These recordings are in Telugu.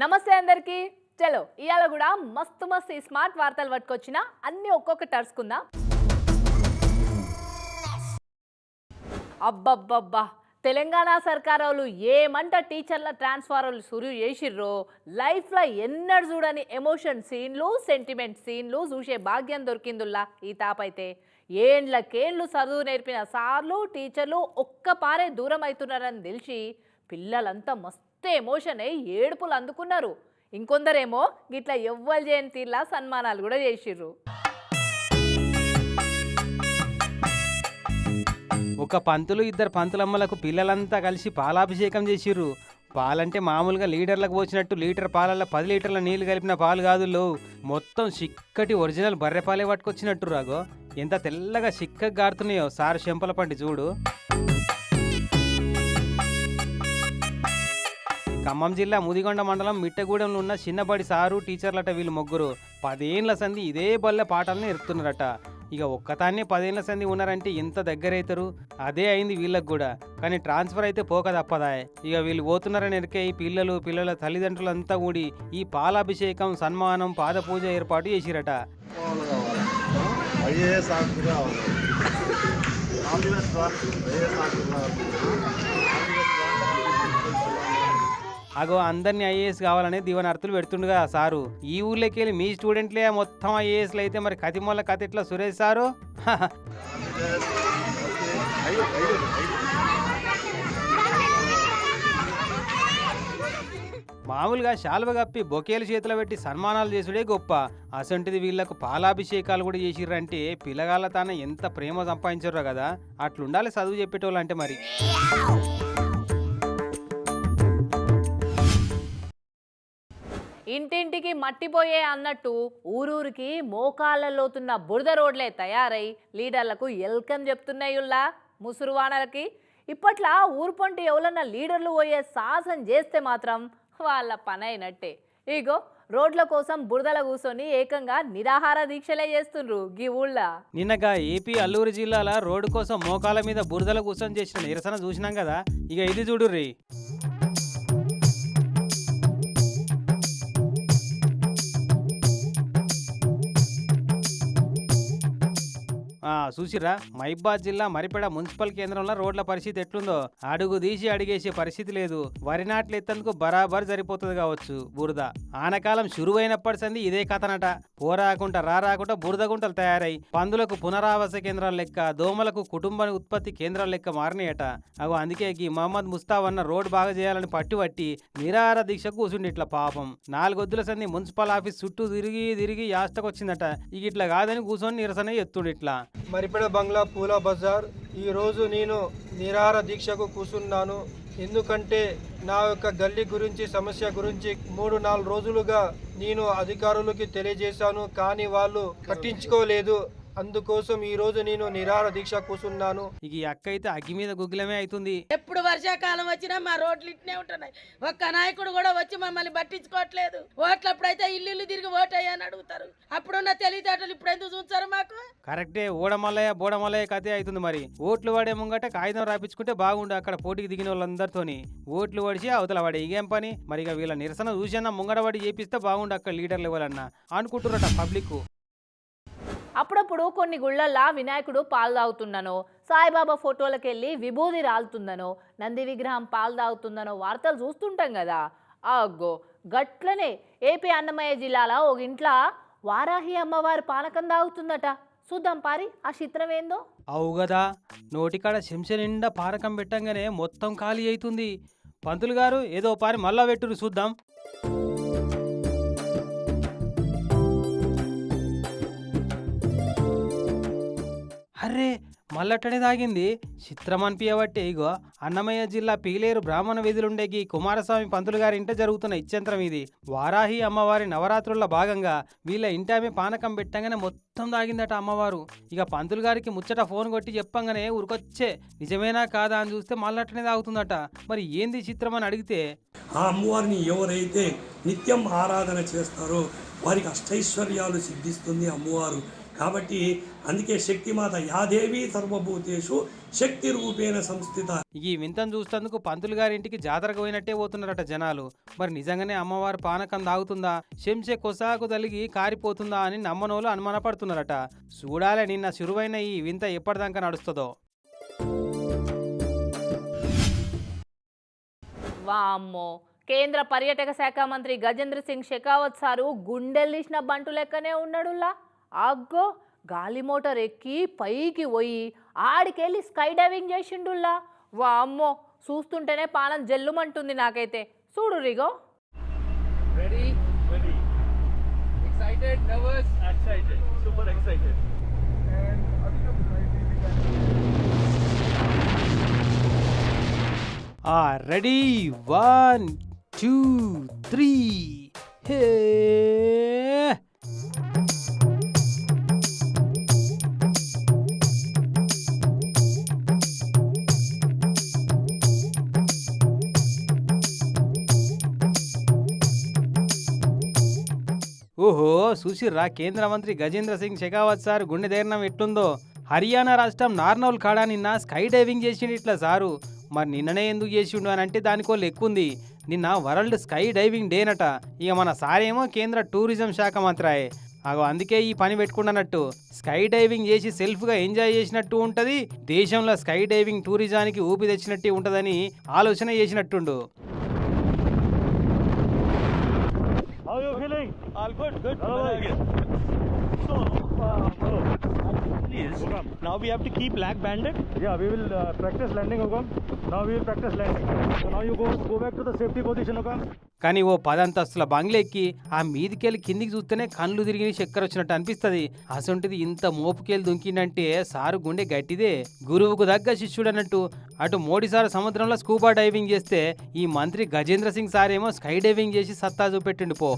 నమస్తే అందరికి. చలో ఇవాళ కూడా మస్తు మస్తు ఈ స్మార్ట్ వార్తలు పట్టుకొచ్చిన. అన్ని ఒక్కొక్కటి అరుచుకుందాం అబ్బబ్బబ్బా తెలంగాణ సర్కార్ వాళ్ళు ఏమంట టీచర్ల ట్రాన్స్ఫారర్లు సురు చేసిర్రో? లైఫ్లో ఎన్నడూ చూడని ఎమోషన్ సీన్లు సెంటిమెంట్ సీన్లు చూసే భాగ్యం దొరికిందుల్లా ఈ తాపైతే. ఏండ్లకేండ్లు చదువు నేర్పిన సార్లు టీచర్లు ఒక్క పారే దూరం అవుతున్నారని తెలిసి పిల్లలంతా మస్తు ఎమోషన్ అయి ఏడుపులు అందుకున్నారు. ఇంకొందరేమో గిట్లా ఎవ్వరు చేయని తీర్లా సన్మానాలు కూడా చేసిర్రు. ఒక పంతులు ఇద్దరు పంతులమ్మలకు పిల్లలంతా కలిసి పాలాభిషేకం చేసిర్రు. పాలంటే మామూలుగా లీటర్లకు పోసినట్టు లీటర్ పాలల్లో పది లీటర్ల నీళ్ళు కలిపిన పాలు కాదులో మొత్తం చిక్కటి ఒరిజినల్ బర్రె పాలే పట్టుకొచ్చినట్టు రాగో. ఎంత తెల్లగా చిక్కగా గారుతున్నాయో సారు చెంపల పండి చూడు. ఖమ్మం జిల్లా ముదిగొండ మండలం మిట్టగూడెంలో ఉన్న చిన్నబడి సారు టీచర్లట వీళ్ళు ముగ్గురు. పదేండ్ల సంధి ఇదే బల్లె పాటలను నేర్పుతున్నారట ఇక ఒక్కతాన్నే పదేళ్ళ సంధి ఉన్నారంటే ఎంత దగ్గరైతారు? అదే అయింది వీళ్ళకు కూడా. కానీ ట్రాన్స్ఫర్ అయితే పోక తప్పదా ఇక వీళ్ళు పోతున్నారని ఎరికే ఈ పిల్లలు పిల్లల తల్లిదండ్రులంతా కూడి ఈ పాలాభిషేకం సన్మానం పాద పూజ ఏర్పాటు చేసిరట. ఐఏఎస్ ఆఫీసర్ కావాలి. అగో అందరినీ ఐఏఎస్ కావాలని దీవనార్థులు పెడుతుండగా సారు. ఈ ఊర్లోకి వెళ్ళి మీ స్టూడెంట్లే మొత్తం ఐఏఎస్లు అయితే మరి కతిమూల కథ ఇట్లా సురేష్ సారు? మామూలుగా శాల్వ కప్పి బొకేలు చేతిలో పెట్టి సన్మానాలు చేసుడే గొప్ప. అసంటిది వీళ్ళకు పాలాభిషేకాలు కూడా చేసిర్రంటే పిల్లగాళ్ళ తాన ఎంత ప్రేమ సంపాదించరో కదా. అట్లుండాలి చదువు చెప్పేటోళ్ళు అంటే మరి. ఇంటింటికి మట్టిపోయే అన్నట్టు ఊరూరికి మోకాళ్ళలోతున్న బురద రోడ్లే తయారై లీడర్లకు ఎల్కమ్ చెప్తున్నాయుల్లా ముసురువాణలకి ఇప్పట్లా ఊరు పొంటి ఎవరన్నా లీడర్లు పోయే సాహసం చేస్తే మాత్రం వాళ్ళ పనైనట్టే. ఇగో రోడ్ల కోసం బురదల కూర్చొని ఏకంగా నిరాహార దీక్షలే చేస్తుండ్రు గీ ఊళ్ళ. నిన్నగా ఏపీ అల్లూరు జిల్లాల రోడ్డు కోసం మోకాల మీద బురదల కూర్చొని చేసిన నిరసన చూసినాం కదా ఇక ఇది చూడుర్రి. చూసిరా మైబాద్ జిల్లా మరిపెడ మున్సిపల్ కేంద్రంలో రోడ్ల పరిస్థితి ఎట్లుందో అడుగు తీసి అడిగేసే పరిస్థితి లేదు. వరి నాట్లు ఎత్తేందుకు బరాబర్ సరిపోతుంది కావచ్చు బురద. ఆనకాలం శురువైనప్పటి సంది ఇదే కథనట. పోరాకుండా రారాకుండా బురద గుంటలు తయారై పందులకు పునరావాస కేంద్రాల లెక్క దోమలకు కుటుంబ ఉత్పత్తి కేంద్రాల లెక్క మారినాయట. అగో అందుకే ఈ మహమ్మద్ ముస్తాబ్ అన్న రోడ్ బాగా చేయాలని పట్టుబట్టి నిరార దీక్ష కూర్చుండి ఇట్లా పాపం. నాలుగొద్దుల సంది మున్సిపల్ ఆఫీస్ చుట్టూ తిరిగి తిరిగి యాస్తకొచ్చిందట. ఇక ఇట్లా కాదని కూర్చొని నిరసన ఎత్తుండి ఇట్లా మరిపెడ బంగ్లా పూల బజార్. ఈరోజు నేను నిరాహార దీక్షకు కూర్చున్నాను ఎందుకంటే నా యొక్క గల్లీ గురించి సమస్య గురించి మూడు నాలుగు రోజులుగా నేను అధికారులకి తెలియజేశాను. కానీ వాళ్ళు పట్టించుకోలేదు. అందుకోసం ఈరోజు నేను నిరాహార దీక్ష కూర్చున్నాను ఇక ఈ అక్క అయితే అగ్గి మీద గుగ్గిలమే అవుతుంది. ఎప్పుడు వర్షాకాలం వచ్చినా మా రోడ్లు ఇట్నే ఉంటున్నాయి. ఒక్క నాయకుడు కూడా వచ్చి మమ్మల్ని పట్టించుకోవట్లేదు. ఓట్లప్పుడైతే ఇల్లు ఇల్లు తిరిగి ఓటయ్యని అడుగుతారు. అప్పుడున్న తెలివితేటలు ఇప్పుడు ఎందుకు చూస్తారు మాకు? కరెక్టే ఓడమల్లయ్య బోడమల్లయ్య కథే అవుతుంది మరి. ఓట్లు పడే ముంగట కాగితం రాపించుకుంటే బాగుండు అక్కడ పోటీకి దిగిన వాళ్ళందరితోని. ఓట్లు పడిచి అవతల పడే ఇగేం పని? మరి ఇక వీళ్ళ నిరసన చూసన్నా ముంగడ పడి చేపిస్తే బాగుండు అక్కడ లీడర్ లెవెల్ అన్న అనుకుంటున్నట పబ్లిక్ అప్పుడప్పుడు కొన్ని గుళ్ళల్లా వినాయకుడు పాలు తాగుతుందనో సాయిబాబా ఫోటోలకు వెళ్ళి విభూది రాలుతుందనో నంది విగ్రహం పాలు తాగుతుందనో వార్తలు చూస్తుంటాం కదా. అగ్గో గట్లనే ఏపీ అన్నమయ్య జిల్లాలో ఒక ఇంట్లో వారాహి అమ్మవారి పానకం తాగుతుందట. చూద్దాం పారి ఆ చిత్రం ఏందో? అవు కదా నోటికాడ శంస నిండా పారకం పెట్టంగానే మొత్తం ఖాళీ అవుతుంది పంతులు గారు ఏదో పారి మళ్ళా పెట్టురు చూద్దాం. అర్రే మల్లట్టనే తాగింది చిత్రం అనిపించబట్టే ఇగో అన్నమయ్య జిల్లా పీలేరు బ్రాహ్మణ వీధులుండేకి కుమారస్వామి పంతులు గారి ఇంట జరుగుతున్న ఇచ్చంత్రం ఇది. వారాహి అమ్మవారి నవరాత్రుల్లో భాగంగా వీళ్ళ ఇంటామె పానకం పెట్టంగానే మొత్తం తాగిందట అమ్మవారు. ఇక పంతులు గారికి ముచ్చట ఫోన్ కొట్టి చెప్పంగానే ఉరికొచ్చే నిజమేనా కాదా అని చూస్తే మల్లట్టనే తాగుతుందట మరి ఏంది చిత్రం అని అడిగితే ఆ అమ్మవారిని ఎవరైతే నిత్యం ఆరాధన చేస్తారో వారికి అష్టైశ్వర్యాలు సిద్ధిస్తుంది అమ్మవారు. కాబట్టి అందుకే శక్తిమాత యాదేవి సర్వభూతేషు శక్తి రూపేణ సంస్థిత. ఈ వింతను చూస్తేందుకు పంతులు గారింటికి జాతరకు పోయినట్టే పోతున్నారట జనాలు. మరి నిజంగానే అమ్మవారి పానకం తాగుతుందా? శంసే కొసాకు తలిగి కారిపోతుందా అని నమ్మనోలు అనుమానపడుతున్నారట. చూడాలే నిన్న సురువైన ఈ వింత ఎప్పటిదాకా నడుస్తుందో. వామ్మో! కేంద్ర పర్యాటక శాఖ మంత్రి గజేంద్ర సింగ్ షెకావత్ సారు గుండెల్లిసిన బంటు లెక్కనే ఉన్నాడులా అగ్గో గాలి మోటార్ ఎక్కి పైకి పోయి ఆడికెళ్ళి స్కై డైవింగ్ చేసిండుల్లా. వామ్మో చూస్తుంటేనే పానం జల్లుమంటుంది నాకైతే. చూడు రిగో. ఆ ready one two three hey చూసిర్రా? కేంద్ర మంత్రి గజేంద్ర సింగ్ షెకావత్ సార్ గుండె ధైర్యం ఎట్లుందో. హర్యానా రాష్ట్రం నార్నౌల్ కాడా నిన్న స్కై డైవింగ్ చేసిండు ఇట్లా సారు. మరి నిన్ననే ఎందుకు చేసిండు అని అంటే దానికో లెక్కుంది నిన్న వరల్డ్ స్కై డైవింగ్ డేనట ఇక మన సారేమో కేంద్ర టూరిజం శాఖ మంత్రాయే. అగో అందుకే ఈ పని పెట్టుకున్నట్టు స్కై డైవింగ్ చేసి సెల్ఫ్గా ఎంజాయ్ చేసినట్టు ఉంటుంది. దేశంలో స్కై డైవింగ్ టూరిజానికి ఊపి తెచ్చినట్టు ఉంటుందని ఆలోచన చేసినట్టుండు. All good, good. So, please. Now we have to keep lag banded. Yeah, we will uh, practice landing, Ogam. Now we will practice landing. So now you go go back to the safety position, Ogam. కానీ ఓ పదంతస్తుల బంగ్లెక్కి ఆ మీదికెళ్ళి కిందికి చూస్తేనే కళ్ళు తిరిగి చక్కెర వచ్చినట్టు అనిపిస్తుంది అసొంటిది ఇంత మోపుకెళ్ళి దుంకిందంటే సారు గుండె గట్టిదే గురువుకు దగ్గ శిష్యుడు అన్నట్టు అటు మోడీసారు సముద్రంలో స్కూబా డైవింగ్ చేస్తే ఈ మంత్రి గజేంద్ర సింగ్ సార్ ఏమో స్కై డైవింగ్ చేసి సత్తా చూపెట్టిండు పో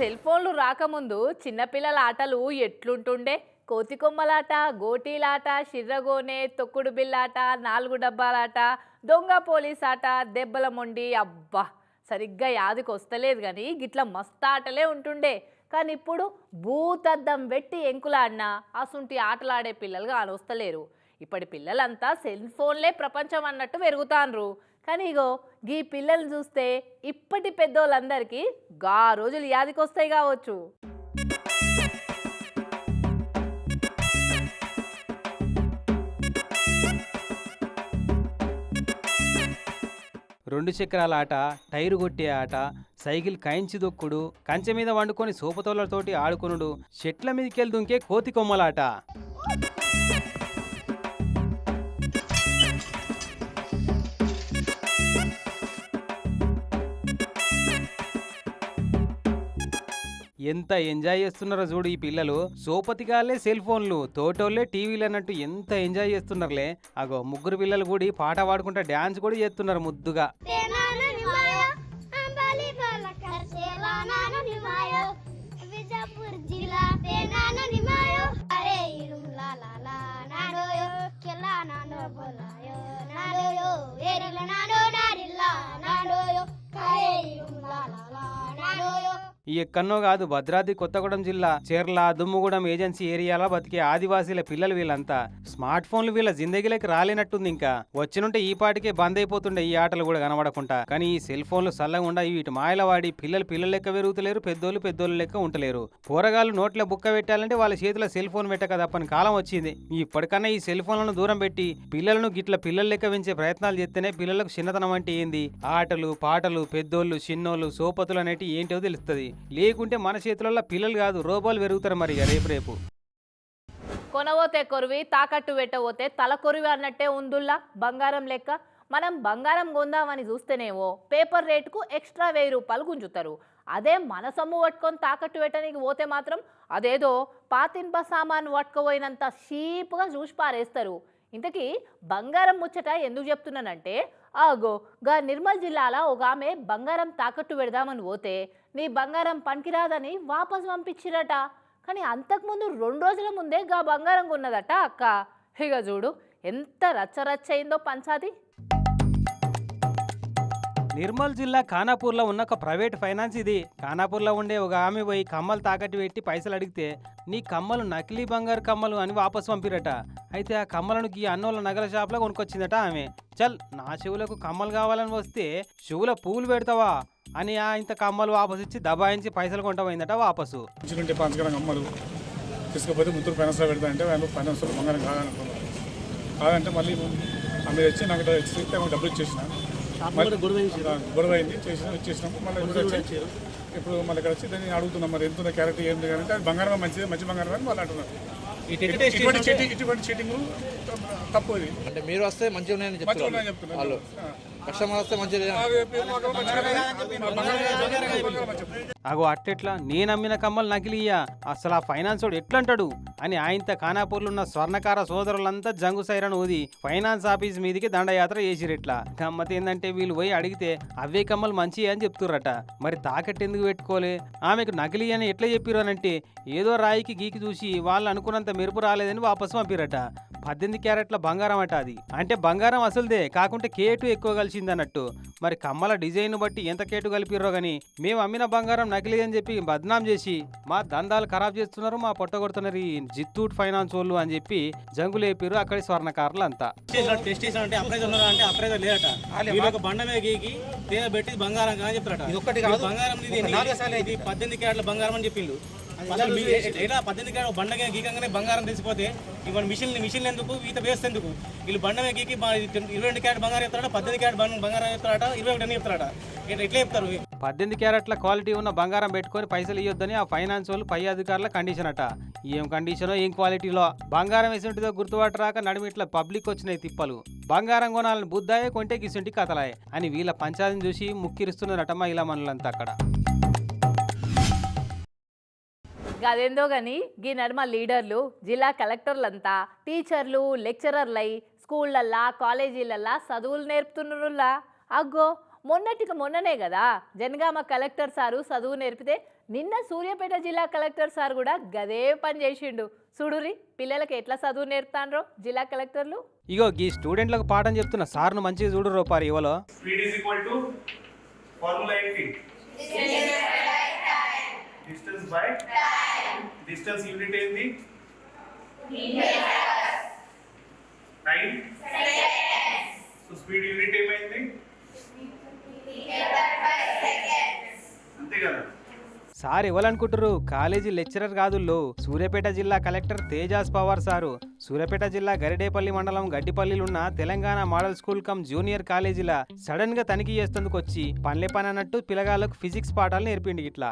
సెల్ ఫోన్లు రాకముందు చిన్నపిల్లల ఆటలు ఎట్లుంటుండే? కోతి కొమ్మలాట గోటీలాట షిర్రగోనె తొక్కుడు బిల్లాట నాలుగు డబ్బాలాట దొంగ పోలీస్ ఆట దెబ్బల మొండి అబ్బా! సరిగ్గా యాదికి వస్తలేదు కానీ గిట్ల మస్తు ఆటలే ఉంటుండే. కానీ ఇప్పుడు భూతద్దం పెట్టి ఎంకులాడినా అసుంటి ఆటలాడే పిల్లలుగా కానొస్తలేరు ఇప్పటి పిల్లలంతా సెల్ ఫోన్లే ప్రపంచం అన్నట్టు పెరుగుతాన్రు. కానీ ఇగో గీ పిల్లల్ని చూస్తే ఇప్పటి పెద్దోళ్ళందరికీ గా రోజులు యాదికొస్తాయి కావచ్చు. రెండు చక్రాల ఆట టైరు కొట్టే ఆట సైకిల్ కాయించి దొక్కుడు కంచె మీద వండుకొని సోపతోళ్ళతోటి ఆడుకునుడు చెట్ల మీదకెళ్ళి దుంకే కోతి కొమ్మలాట. ఎంత ఎంజాయ్ చేస్తున్నారో చూడు ఈ పిల్లలు. సోపతిగాలే సెల్ ఫోన్లు తోటోళ్ళే టీవీలు అన్నట్టు ఎంత ఎంజాయ్ చేస్తున్నారులే. అగో ముగ్గురు పిల్లలు కూడా పాట పాడుకుంటా డాన్స్ కూడా చేస్తున్నారు ముద్దుగా. Tenano ఈ ఎక్కన్నో కాదు భద్రాద్రి కొత్తగూడెం జిల్లా చెర్ల దుమ్ముగూడెం ఏజెన్సీ ఏరియాలో బతికే ఆదివాసీల పిల్లలు వీళ్ళంతా. స్మార్ట్ ఫోన్లు వీళ్ళ జిందగీలోకి రాలేనట్టుంది ఇంకా. వచ్చినుంటే ఈ పాటికే బంద్ అయిపోతుండే ఈ ఆటలు కూడా కనబడకుండా. కానీ ఈ సెల్ ఫోన్లు సల్లగా ఉండవు వీటి మాయల వాడి పిల్లలు పిల్లల లెక్క పెరుగుతలేరు పెద్దోళ్ళు పెద్దోళ్ళు లెక్క ఉంటలేరు పోరగాళ్ళు నోట్ల బుక్క పెట్టాలంటే వాళ్ళ చేతిలో సెల్ ఫోన్ పెట్టక తప్పని కాలం వచ్చింది. ఇప్పటికన్నా ఈ సెల్ ఫోన్లను దూరం పెట్టి పిల్లలను గిట్ల పిల్లల లెక్క పెంచే ప్రయత్నాలు చేస్తేనే పిల్లలకు చిన్నతనం అంటే ఏంది? ఆటలు పాటలు పెద్దోళ్ళు చిన్నోళ్ళు సోపతులు అనేటి ఏంటో తెలుస్తుంది. లేకుంటే మన చేతులలో పిల్లలు కాదు రోబోలు పెరుగుతారు మరి రేపు రేపు. కొనవోతే కొరివి తాకట్టు పెట్టబోతే తల కొరివి అన్నట్టే ఉందుల్లా బంగారం లెక్క. మనం బంగారం కొందామని చూస్తేనేమో పేపర్ రేటుకు ఎక్స్ట్రా వెయ్యి రూపాయలు గుంజుతారు. అదే మన సొమ్ము పట్టుకొని తాకట్టు పెట్టడానికి పోతే మాత్రం అదేదో పాతింప సామాన్ పట్టుకుపోయినంత షీప్గా చూసి పారేస్తారు. ఇంతకీ బంగారం ముచ్చట ఎందుకు చెప్తున్నానంటే ఆగో గా నిర్మల్ జిల్లాలో ఒక ఆమె బంగారం తాకట్టు పెడదామని పోతే నీ బంగారం పనికిరాదని వాపసు పంపించిరట. కానీ అంతకుముందు రెండు రోజుల ముందే గా బంగారం కొన్నదట అక్క. ఇక చూడు ఎంత రచ్చ రచ్చ అయిందో పంచాది. నిర్మల్ జిల్లా ఖానాపూర్లో ఉన్న ఒక ప్రైవేట్ ఫైనాన్స్ ఇది. ఖానాపూర్లో ఉండే ఒక ఆమె పోయి కమ్మలు తాకట్టు పెట్టి పైసలు అడిగితే నీ కమ్మలు నకిలీ బంగారు కమ్మలు అని వాపసు పంపిరట. అయితే ఆ కమ్మలను ఈ అన్నోళ్ళ నగల షాప్లో కొనుక్కొచ్చిందట ఆమె. చల్ నా చెవులకు కమ్మలు కావాలని వస్తే చెవుల పూలు పెడతావా అని ఆ ఇంత కమ్మలు వాపసు ఇచ్చి దబాయించి పైసలు కొంటపోయిందట వాపసు. తీసుకపోతే ముత్తూరు ఫైనాన్స్లో పెడతా అంటే వాళ్ళు ఫైనాన్స్లో బంగారం కాదనుకున్నారు కాదంటే మళ్ళీ ఆమె వచ్చి నాకు ఇస్తే డబ్బులు ఇచ్చేసిన? మళ్ళీ ఆ, గొడవ అయింది చేసిన. ఇచ్చేసినాం మళ్ళీ ఇప్పుడు వచ్చి ఇప్పుడు మళ్ళీ ఇక్కడ వచ్చి దాన్ని అడుగుతున్నాం మరి ఎంత క్యారెక్టర్ ఏంటి కానీ అంటే అది బంగారం మంచిది మంచి బంగారం అని వాళ్ళు అంటున్నారు. ఇటువంటి చీటింగ్ తప్పు ఇది. అంటే మీరు వస్తే మంచిగా ఉన్నాయని చెప్తున్నారు. కస్టమర్ వస్తే అగో అట్టెట్లా? నేను అమ్మిన కమ్మలు నకిలియ్యా అసలు ఆ ఫైనాన్స్ వాడు ఎట్లంటాడు? అని ఆయనతో ఖానాపూర్లున్న స్వర్ణకార సోదరులంతా జంగు సైరన్ ఊది ఫైనాన్స్ ఆఫీస్ మీదికి దండయాత్ర చేసిరెట్లా. గమ్మత ఏందంటే వీళ్ళు పోయి అడిగితే అవే కమ్మలు మంచి అని చెప్తుర్రట. మరి తాకట్టు ఎందుకు పెట్టుకోలే? ఆమెకు నకిలీ అని ఎట్లా చెప్పిరు అని అంటే ఏదో రాయికి గీకి చూసి వాళ్ళు అనుకున్నంత మెరుపు రాలేదని వాపసు పంపిరట పద్దెనిమిది క్యారెట్ల బంగారం అట అది. అంటే బంగారం అసలుదే కాకుంటే కేటు ఎక్కువ కలిసింది అన్నట్టు మరి కమ్మల డిజైన్ బట్టి ఎంత కేటు కలిపిర్రో గాని మేము అమ్మిన బంగారం నకిలీ అని చెప్పి బద్నాం చేసి మా దందాలు ఖరాబ్ చేస్తున్నారు మా పొట్ట కొడుతున్నారు ఈ జిత్తూట్ ఫైనాన్స్ వాళ్ళు అని చెప్పి జంగులేపిరు అక్కడి స్వర్ణకారులు అంతా టెస్ట్ అంటే లేదట. బండ మీద గీకి పెట్టి బంగారం కానీ చెప్తారట ఇది బంగారం ఇది పద్దెనిమిది క్యారెట్ల బంగారం అని చెప్పిండు అసలు పద్దెనిమిది క్యారెట్ బండ మీద గీకంగానే బంగారం తెలిసిపోతే ఇవన్న మిషన్ మిషన్ ఎందుకు? ఈత వేస్తేందుకు వీళ్ళు బండ ఎక్కి ఇరవై రెండు క్యారెట్ బంగారం చెప్తారట పద్దెనిమిది క్యారెట్ బంగారం బంగారం చెప్తారట ఇరవై ఒకటి అని చెప్తారట ఇట్లా ఎట్లా చెప్తారు? పద్దెనిమిది క్యారెట్ల క్వాలిటీ ఉన్న బంగారం పెట్టుకొని పైసలు ఇవ్వద్దని ఆ ఫైనాన్స్ వాళ్ళు పై అధికారుల కండిషన్ అట. ఏం కండిషనో ఏం క్వాలిటీలో బంగారం వేసుంటిదో గుర్తుపట్టరాక నడిమిట్ల పబ్లిక్ వచ్చినాయి తిప్పలు. బంగారం కొనాలని బుద్ధాయే కొంటే గిసింటి కథలాయే అని వీళ్ళ పంచాయతీని చూసి ముక్కిరిస్తున్నారట మహిళా మనులంతా అక్కడ. అదేందో గాని గీ నడుమ లీడర్లు జిల్లా కలెక్టర్లంతా టీచర్లు లెక్చరర్లై స్కూళ్ళల్లా కాలేజీలల్లా చదువులు నేర్పుతున్నరులా అగ్గో మొన్నటికి మొన్ననే కదా జనగామ కలెక్టర్ సారు చదువు నేర్పితే నిన్న సూర్యాపేట జిల్లా కలెక్టర్ సార్ కూడా గదే పని చేసిండు. చూడురి పిల్లలకి ఎట్లా చదువు నేర్పుతాండ్రో జిల్లా కలెక్టర్లు? ఇగో ఈ స్టూడెంట్లకు పాఠం చెప్తున్న సార్ను మంచిగా చూడు రూపారు ఇవలో formula 80. Distance by? Distance ఏంది? టైం సో స్పీడ్ యూనిట్ ఏమైంది? అంతే కదా? సార్ ఇవ్వాలనుకుంటారు కాలేజీ లెక్చరర్ కాదుల్లో సూర్యాపేట జిల్లా కలెక్టర్ తేజాస్ పవార్ సారు. సూర్యాపేట జిల్లా గరిడేపల్లి మండలం గడ్డిపల్లిలున్న Telangana model school cum junior కాలేజీల సడన్గా తనిఖీ చేస్తుందుకు వచ్చి పనిలే పని అన్నట్టు పిల్లగాళ్ళకు ఫిజిక్స్ పాఠాలు నేర్పిండి ఇట్లా.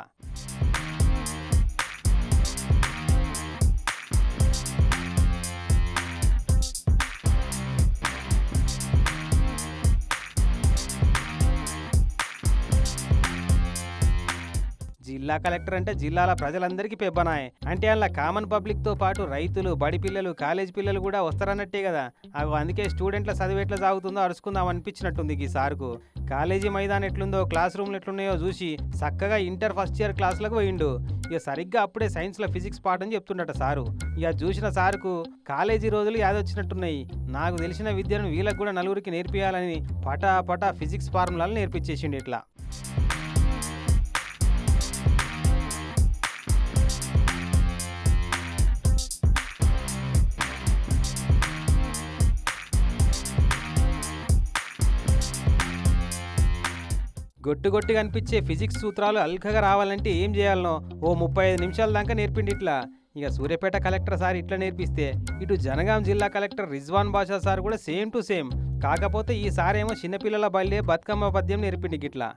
జిల్లా కలెక్టర్ అంటే జిల్లాల ప్రజలందరికీ పెబ్బనాయ్. అంటే అలా కామన్ పబ్లిక్తో పాటు రైతులు బడి పిల్లలు కాలేజ్ పిల్లలు కూడా వస్తారన్నట్టే కదా. అవి అందుకే స్టూడెంట్ల చదువు ఎట్లా సాగుతుందో అరుచుకుందాం అనిపించినట్టుంది ఈ సార్కు. కాలేజీ మైదానం ఎట్లుందో క్లాస్ రూమ్లు ఎట్లున్నాయో చూసి చక్కగా ఇంటర్ ఫస్ట్ ఇయర్ క్లాసులకు పోయిండు. ఇక సరిగ్గా అప్పుడే సైన్స్లో ఫిజిక్స్ పాఠం చెప్తుండట సారు. ఇక చూసిన సారుకు కాలేజీ రోజులు యాదొచ్చినట్టున్నాయి. నాకు తెలిసిన విద్యను వీళ్ళకు కూడా నలుగురికి నేర్పియాలని పటా పటా ఫిజిక్స్ ఫార్ములాలు నేర్పించేసిండు ఇట్లా. గొట్టు గొట్టి కనిపించే ఫిజిక్స్ సూత్రాలు అల్కగా రావాలంటే ఏం చేయాలనో ఓ ముప్పై ఐదు నిమిషాల దాకా నేర్పిండి ఇట్లా. ఇక సూర్యాపేట కలెక్టర్ సార్ ఇట్లా నేర్పిస్తే ఇటు జనగాం జిల్లా కలెక్టర్ రిజ్వాన్ బాషా సార్ కూడా సేమ్ టు సేమ్. కాకపోతే ఈ చిన్నపిల్లల బల్లే బతుకమ్మ పద్యం నేర్పిండి ఇట్లా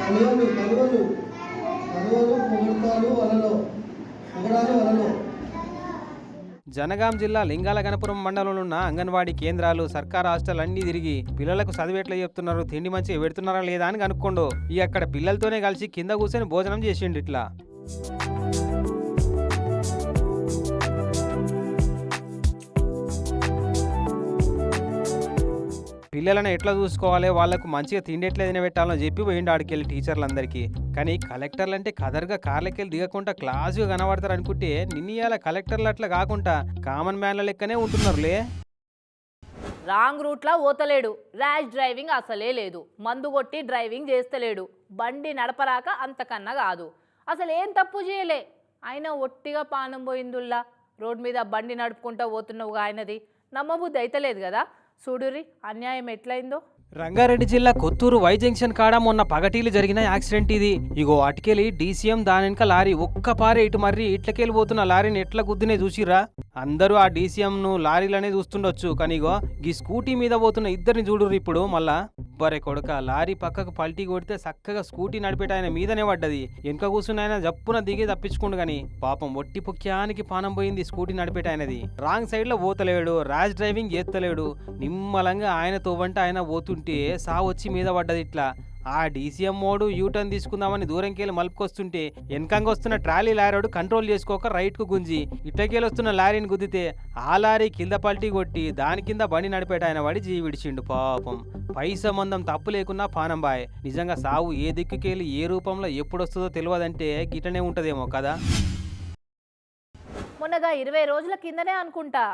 కలువలు కలువలు కలువలు పొగడతాలు వలలో పొగడాలు వలలో. జనగాం జిల్లా లింగాల గణపురం మండలంలో ఉన్న అంగన్వాడీ కేంద్రాలు సర్కార్ హాస్టల్ అన్ని తిరిగి పిల్లలకు చదివి ఎట్లా చెప్తున్నారు. తిండి మంచిగా పెడుతున్నారా లేదా అని కనుక్కోండు. ఇక అక్కడ పిల్లలతోనే కలిసి కింద కూర్చొని భోజనం చేసిండు ఇట్లా. పిల్లలను ఎట్లా చూసుకోవాలి? వాళ్ళకు మంచిగా తిండి ఎట్లా తినబెట్టాలని చెప్పి పోయిండు ఆడికెళ్ళి టీచర్లందరికీ. కానీ కలెక్టర్లు అంటే కదర్గా కార్లకెళ్ళి దిగకుండా క్లాసుగా కనబడతారు అనుకుంటే నిన్న కలెక్టర్లు అట్లా కాకుండా కామన్ మ్యాన్ల లెక్కనే ఉంటున్నారులే. రాంగ్ రూట్లో పోతలేడు. ర్యాష్ డ్రైవింగ్ అసలే లేదు. మందు కొట్టి డ్రైవింగ్ చేస్తలేడు. బండి నడపరాక అంతకన్నా కాదు. అసలు ఏం తప్పు చేయలే? ఆయన ఒట్టిగా పానం పోయిందుల్లా. రోడ్ మీద బండి నడుపుకుంటా పోతున్నావు ఆయనది. నమ్మబుద్ధి అయితలేదు కదా? చూడురి అన్యాయం ఎట్లయిందో రంగారెడ్డి జిల్లా కొత్తూరు వై జంక్షన్ కాడ మొన్న పగటీలు జరిగిన యాక్సిడెంట్ ఇది. ఇగో అటుకెళ్ళి డీసీఎం దాని వెనక లారీ ఒక్క పారే ఇటు మర్రి ఇట్లకెళ్ళి పోతున్న లారీని ఎట్ల గుద్దునే చూసిరా అందరూ ఆ డీసీఎం ను లారీలనే చూస్తుండొచ్చు కానీ ఇగో ఈ స్కూటీ మీద పోతున్న ఇద్దరిని చూడుర్రు ఇప్పుడు మళ్ళా. బరే కొడక లారీ పక్కకు పల్టీ కొడితే చక్కగా స్కూటీ నడిపేట ఆయన మీదనే పడ్డది. వెనక కూర్చున్న ఆయన జప్పున దిగి తప్పించుకుండు గాని పాపం ఒట్టి పుక్యానికి పానం పోయింది స్కూటీ నడిపేట ఆయనది. రాంగ్ సైడ్లో పోతలేడు ర్యాష్ డ్రైవింగ్ చేస్తలేడు నిమ్మలంగా ఆయన తోవంటే ఆయన పోతు సా సావొచ్చి మీద పడ్డది ఇట్లా. ఆ డీసీఎం మోడు యూటర్న్ తీసుకుందామని దూరంకెళ్ళి మలుపుకొస్తుంటే వెనకంగా వస్తున్న ట్రాలీ లారోడు కంట్రోల్ చేసుకోక రైట్కు గుంజి ఇటకెళ్ళి వస్తున్న లారీని గుద్దితే ఆ లారీ కింద పల్టీ కొట్టి దాని కింద బండి నడిపేట ఆయన వాడి జీవి విడిచిండు పాపం. పై సంబంధం తప్పు లేకున్నా పానం బాయ్. నిజంగా సావు ఏ దిక్కుకెళ్ళి ఏ రూపంలో ఎప్పుడొస్తుందో తెలియదంటే గిటనే ఉంటదేమో కదా. మొన్నగా ఇరవై రోజుల కిందనే అనుకుంటా.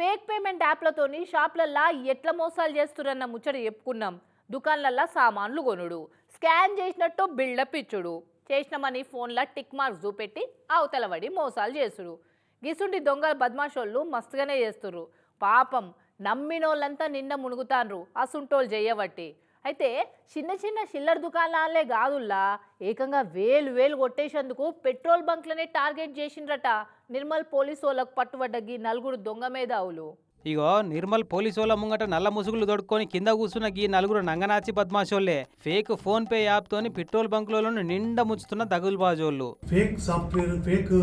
ఫేక్ పేమెంట్ యాప్లతోని షాప్లల్లా ఎట్ల మోసాలు చేస్తురన్న ముచ్చట చెప్పుకున్నాం. దుకాన్లల్లా సామాన్లు కొనుడు. స్కాన్ చేసినట్టు బిల్డప్ ఇచ్చుడు. చేసినామని ఫోన్లో టిక్ మార్క్స్ చూపెట్టి అవతలబడి మోసాలు చేసుడు. గిసుంటి దొంగల బద్మాషోళ్ళు మస్తుగానే చేస్తుర్రు. పాపం నమ్మినోళ్ళంతా నిండా మునుగుతాన్రు. అసుంటోళ్ళు చెయ్యబట్టి అయితే చిన్న చిన్న చిల్లర దుకాణాలే కాదుల్లా ఏకంగా వేలు వేలు కొట్టేసేందుకు పెట్రోల్ బంక్లనే టార్గెట్ చేసిండ్రట. నిర్మల్ పోలీసు వాళ్ళకు పట్టుబడ్డ గీ నలుగురు దొంగ మేధావులు. ఇగో నిర్మల్ పోలీసు ముంగట నల్ల ముసుగులు దొడుక్కొని కింద కూర్చున్న గీ నలుగురు నంగనాచి బద్మాషోళ్ళే ఫేక్ ఫోన్ పే యాప్ తోని పెట్రోల్ బంకులలో నిండా ముంచుతున్న దగులుబాజోళ్ళు. ఫేక్ సాఫ్ట్వేర్ ఫేక్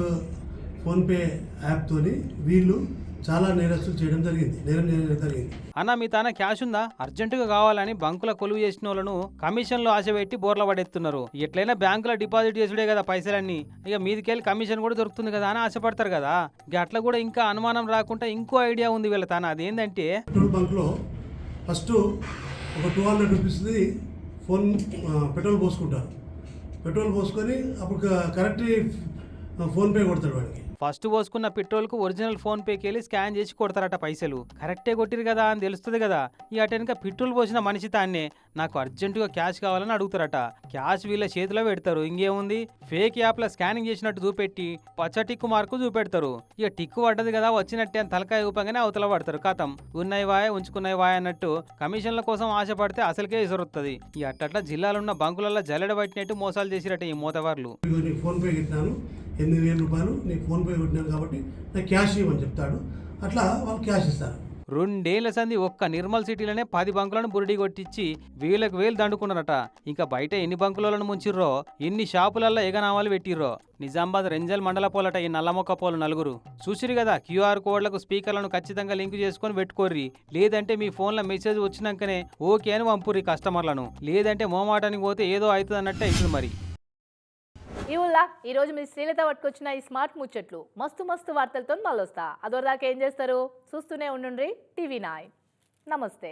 ఫోన్పే యాప్తోని వీళ్ళు చాలా నేరస్తులు చేయడం జరిగింది. నేరం చేయడం జరిగింది. అన్న మీ తాన క్యాష్ ఉందా? అర్జెంటుగా కావాలని బంకుల కొలువు చేసిన వాళ్ళను కమిషన్లు ఆశ పెట్టి బోర్ల పడేస్తున్నారు. ఎట్లయినా బ్యాంకులో డిపాజిట్ చేసుడే కదా పైసలన్నీ. ఇక మీదికెళ్ళి కమిషన్ కూడా దొరుకుతుంది కదా అని ఆశపడతారు కదా. ఇక అట్లా కూడా ఇంకా అనుమానం రాకుండా ఇంకో ఐడియా ఉంది వీళ్ళ తాన. అదేంటంటే పెట్రోల్ బంక్లో ఫస్ట్ ఒక టూ హండ్రెడ్ రూపీస్ది ఫోన్ పెట్రోల్ పోసుకుంటారు. పెట్రోల్ పోసుకొని అప్పుడు కరెక్ట్ ఫోన్పే కొడతాడు వాడికి. ఫస్ట్ పోసుకున్న పెట్రోల్కు ఒరిజినల్ ఫోన్ పేకి వెళ్ళి స్కాన్ చేసి కొడతారట పైసలు. కరెక్టే కొట్టిరు కదా అని తెలుస్తుంది కదా. ఈ అటెనక పెట్రోల్ పోసిన మనిషి తాన్నే. నాకు అర్జెంటుగా క్యాష్ కావాలని అడుగుతారట. క్యాష్ వీళ్ళ చేతిలో పెడతారు. ఇంకేముంది? ఫేక్ యాప్లో స్కానింగ్ చేసినట్టు చూపెట్టి పచ్చ టిక్కు మార్కు చూపెడతారు. ఇక టిక్కు పడ్డది కదా వచ్చినట్టే అని తలకాయ ఊపంగానే అవతల పడతారు కథం. ఉన్నాయి వాయ ఉంచుకున్నాయి వాయ అన్నట్టు కమిషన్ల కోసం ఆశపడితే అసలుకే ఇసురుతుంది ఈ అట్టట్ల జిల్లాలో ఉన్న బంకులలో జల్లెడ పట్టినట్టు మోసాలు చేసిరట ఈ మూతవార్లు. ఫోన్ పే ఎనిమిది వేల రూపాయలు నీకు ఫోన్పే కొట్టినాను కాబట్టి నాకు క్యాష్ ఇవ్వని చెప్తాడు. అట్లా వాళ్ళు క్యాష్ ఇస్తారు. రెండేళ్ళ సంది ఒక్క నిర్మల్ సిటీలోనే పది బంకులను బురిడి కొట్టించి వేలకు వేలు దండుకున్నారట. ఇంకా బయట ఎన్ని బంకులను ముంచిర్రో ఎన్ని షాపులల్లో ఎగనామాలు పెట్టిర్రో. నిజామాబాద్ రెంజల్ మండల పోలట ఈ నల్లమొక్క పోలు నలుగురు. చూసిరు కదా క్యూఆర్ కోడ్లకు స్పీకర్లను ఖచ్చితంగా లింక్ చేసుకొని పెట్టుకోర్రి. లేదంటే మీ ఫోన్లో మెసేజ్ వచ్చినాకనే ఓకే అని పంపుర్రి కస్టమర్లను. లేదంటే మోమాటానికి పోతే ఏదో అవుతుంది అన్నట్టే అవుతుంది మరి. ఈ ఈరోజు మీ శ్రీలత పట్టుకొచ్చిన ఈ స్మార్ట్ ముచ్చట్లు. మస్తు మస్తు వార్తలతో మళ్ళీ వస్తా అదోదాకా ఏం చేస్తారు? చూస్తూనే ఉండుండ్రి టీవీ నైన్. నమస్తే.